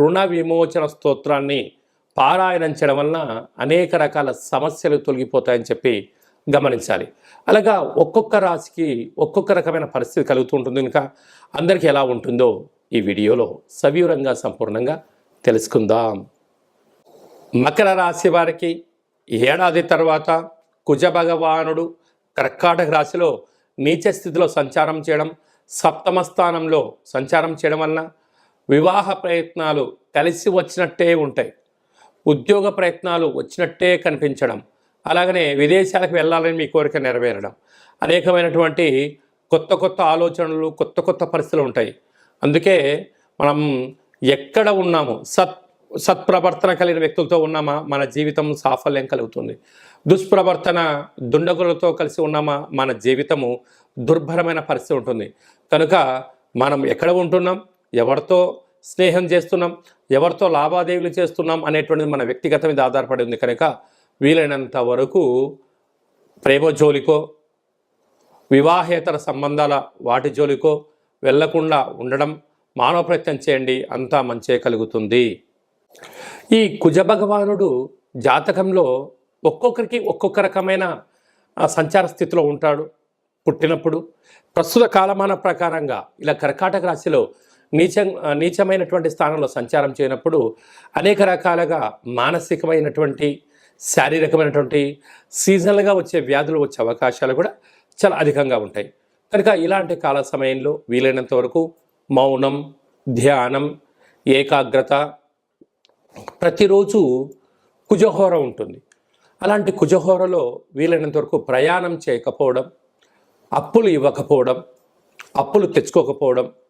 రుణ విమోచన స్తోత్రాన్ని పారాయణం చేయడం వలన అనేక రకాల సమస్యలు తొలగిపోతాయని చెప్పి గమనించాలి. అలాగా ఒక్కొక్క రాశికి ఒక్కొక్క రకమైన పరిస్థితి కలుగుతూ ఉంటుంది కనుక అందరికీ ఎలా ఉంటుందో ఈ వీడియోలో సవివరంగా సంపూర్ణంగా తెలుసుకుందాం. మకర రాశి వారికి ఏడాది తర్వాత కుజ భగవానుడు కర్కాటక రాశిలో నీచ స్థితిలో సంచారం చేయడం సప్తమ స్థానంలో సంచారం చేయడం వలన వివాహ ప్రయత్నాలు కలిసి వచ్చినట్టే ఉంటాయి. ఉద్యోగ ప్రయత్నాలు వచ్చినట్టే కనిపించడం. అలాగనే విదేశాలకు వెళ్ళాలని మీ కోరిక నెరవేరడం. అనేకమైనటువంటి కొత్త కొత్త ఆలోచనలు కొత్త కొత్త పరిస్థితులు ఉంటాయి. అందుకే మనం ఎక్కడ ఉన్నాము? సత్ సత్ప్రవర్తన కలిగిన వ్యక్తులతో ఉన్నామా? మన జీవితం సాఫల్యం కలుగుతుంది. దుష్ప్రవర్తన దుండగులతో కలిసి ఉన్నామా? మన జీవితము దుర్భరమైన పరిస్థితి ఉంటుంది. కనుక మనం ఎక్కడ ఉంటున్నాం? ఎవరితో స్నేహం చేస్తున్నాం ఎవరితో లావాదేవీలు చేస్తున్నాం అనేటువంటిది మన వ్యక్తిగత మీద ఆధారపడి ఉంది. కనుక వీలైనంత వరకు ప్రేమ జోలికో వివాహేతర సంబంధాల వాటి జోలికో వెళ్ళకుండా ఉండడం మానవ ప్రయత్నం చేయండి. అంతా మంచే కలుగుతుంది. ఈ కుజ భగవానుడు జాతకంలో ఒక్కొక్కరికి ఒక్కొక్క రకమైన సంచార స్థితిలో ఉంటాడు. పుట్టినప్పుడు ప్రస్తుత కాలమాన ప్రకారంగా ఇలా కర్కాటక రాశిలో నీచ నీచమైనటువంటి స్థానంలో సంచారం చేయనప్పుడు అనేక రకాలుగా మానసికమైనటువంటి శారీరకమైనటువంటి సీజనల్గా వచ్చే వ్యాధులు వచ్చే అవకాశాలు కూడా చాలా అధికంగా ఉంటాయి. కనుక ఇలాంటి కాల సమయంలో వీలైనంత వరకు మౌనం ధ్యానం ఏకాగ్రత ప్రతిరోజు కుజహోర ఉంటుంది. అలాంటి కుజహోరలో వీలైనంత వరకు ప్రయాణం చేయకపోవడం అప్పులు ఇవ్వకపోవడం అప్పులు తెచ్చుకోకపోవడం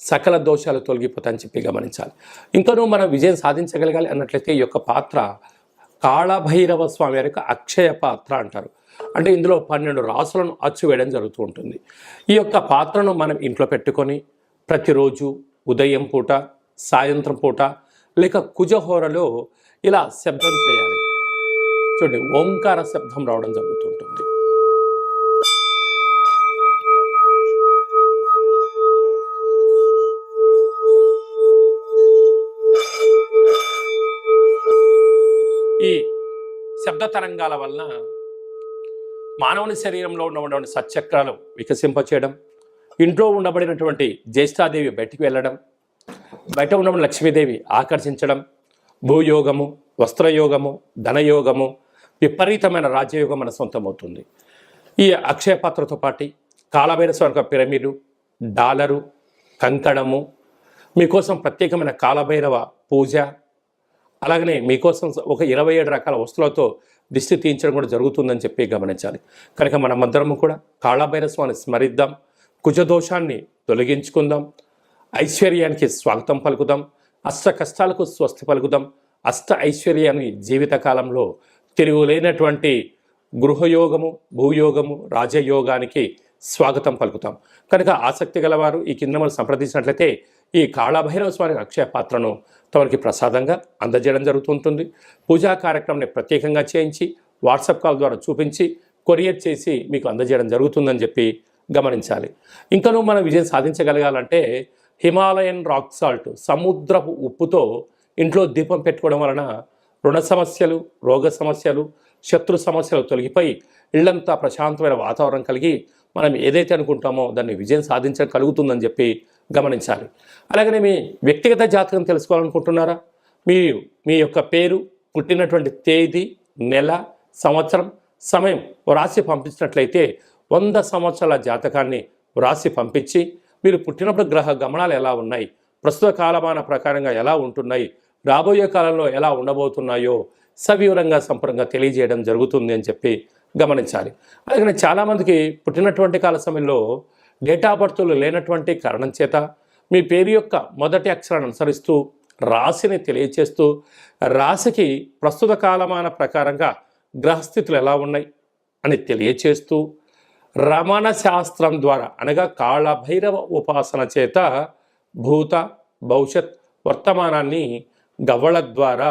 సకల దోషాలు తొలగిపోతాయని చెప్పి గమనించాలి. ఇంకనూ మనం విజయం సాధించగలగాలి అన్నట్లయితే ఈ యొక్క పాత్ర కాళభైరవ స్వామి యొక్క అక్షయ పాత్ర అంటారు. అంటే ఇందులో పన్నెండు రాసులను అచ్చు వేయడం జరుగుతూ ఉంటుంది. ఈ యొక్క పాత్రను మనం ఇంట్లో పెట్టుకొని ప్రతిరోజు ఉదయం పూట సాయంత్రం పూట లేక కుజహోరలో ఇలా శబ్దం చేయాలి. చూడండి ఓంకార శబ్దం రావడం జరుగుతుంది ఈ శబ్ద తరంగాల వలన మానవుని శరీరంలో ఉన్నటువంటి సత్చక్రాలు వికసింపచేయడం ఇంట్లో ఉండబడినటువంటి జ్యేష్ఠాదేవి బయటికి వెళ్ళడం బయట ఉన్నటువంటి లక్ష్మీదేవి ఆకర్షించడం భూయోగము వస్త్రయోగము ధనయోగము విపరీతమైన రాజ్యయోగం మన సొంతమవుతుంది. ఈ అక్షయ పాత్రతో పాటు కాలభైరవ స్వర్గ పిరమిడు డాలరు కంకణము మీకోసం ప్రత్యేకమైన కాలభైరవ పూజ అలాగనే మీకోసం ఒక ఇరవై ఏడు రకాల వస్తువులతో దిష్టి తీయించడం కూడా జరుగుతుందని చెప్పి గమనించాలి. కనుక మనమందరము కూడా కాళభైరవ స్వామిని స్మరిద్దాం. కుజదోషాన్ని తొలగించుకుందాం. ఐశ్వర్యానికి స్వాగతం పలుకుదాం. అష్ట కష్టాలకు స్వస్తి పలుకుదాం. అష్ట ఐశ్వర్యాన్ని జీవితకాలంలో తిరుగులేనటువంటి గృహయోగము భూయోగము రాజయోగానికి స్వాగతం పలుకుతాం. కనుక ఆసక్తి గలవారు ఈ కింద మనం సంప్రదించినట్లయితే ఈ కాళభైరవ స్వామి అక్షయ పాత్రను తమకి ప్రసాదంగా అందజేయడం జరుగుతుంటుంది. పూజా కార్యక్రమాన్ని ప్రత్యేకంగా చేయించి వాట్సాప్ కాల్ ద్వారా చూపించి కొరియర్ చేసి మీకు అందజేయడం జరుగుతుందని చెప్పి గమనించాలి. ఇంకనూ మనం విజయం సాధించగలగాలంటే హిమాలయన్ రాక్ సాల్ట్ సముద్రపు ఉప్పుతో ఇంట్లో దీపం పెట్టుకోవడం వలన రుణ సమస్యలు రోగ సమస్యలు శత్రు సమస్యలు తొలగిపోయి ఇళ్ళంతా ప్రశాంతమైన వాతావరణం కలిగి మనం ఏదైతే అనుకుంటామో దాన్ని విజయం సాధించగలుగుతుందని చెప్పి గమనించాలి. అలాగనే మీ వ్యక్తిగత జాతకం తెలుసుకోవాలనుకుంటున్నారా? మీరు మీ యొక్క పేరు పుట్టినటువంటి తేదీ నెల సంవత్సరం సమయం వ్రాసి పంపించినట్లయితే వంద సంవత్సరాల జాతకాన్ని వ్రాసి పంపించి మీరు పుట్టినప్పుడు గ్రహ గమనాలు ఎలా ఉన్నాయి? ప్రస్తుత కాలమాన ప్రకారంగా ఎలా ఉంటున్నాయి? రాబోయే కాలంలో ఎలా ఉండబోతున్నాయో సవివరంగా సంపూర్ణంగా తెలియజేయడం జరుగుతుంది అని చెప్పి గమనించాలి. అలాగే చాలామందికి పుట్టినటువంటి కాల సమయంలో డేట్ ఆఫ్ బర్త్లు లేనటువంటి కారణం చేత మీ పేరు యొక్క మొదటి అక్షరాన్ని అనుసరిస్తూ రాశిని తెలియచేస్తూ రాశికి ప్రస్తుత కాలమాన ప్రకారంగా గ్రహస్థితులు ఎలా ఉన్నాయి అని తెలియచేస్తూ రమణ శాస్త్రం ద్వారా అనగా కాళభైరవ ఉపాసన చేత భూత భవిష్యత్ వర్తమానాన్ని గవ్వల ద్వారా